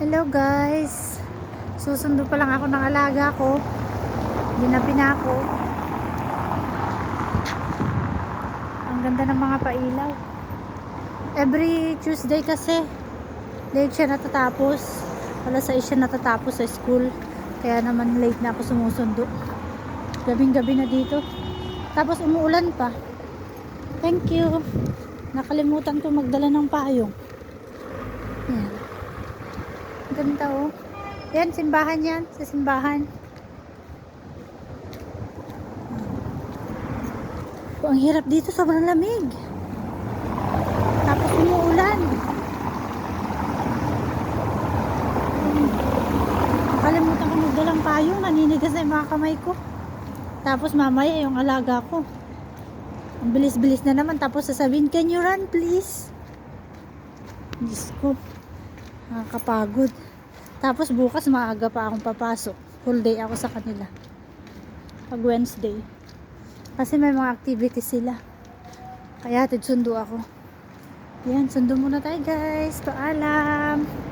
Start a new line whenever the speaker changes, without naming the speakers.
Hello guys. Susundo pa lang ako ng alaga ko. Ginabi na ako. Ang ganda ng mga pailaw. Every Tuesday kasi late siya natatapos. Alas 6 siya natatapos sa school. Kaya naman late na ako sumusundo. Gabing gabi na dito. Tapos umuulan pa. Thank you. Nakalimutan ko magdala ng payong. Ganda oh. Yan, simbahan yan. Sa simbahan. Oh, ang hirap dito. Sobrang lamig. Tapos umuulan. Nakalimutan ko magdalang payong. Naninigas na yung mga kamay ko. Tapos mamaya yung alaga ko. Ang bilis-bilis na naman. Tapos sasabihin, can you run please? Diyos ko. Nakakapagod. Tapos bukas maaga pa akong papasok. Full day ako sa kanila. Pag Wednesday. Kasi may mga activities sila. Kaya hatid sundo ako. Yan, sundo muna tayo guys. Paalam.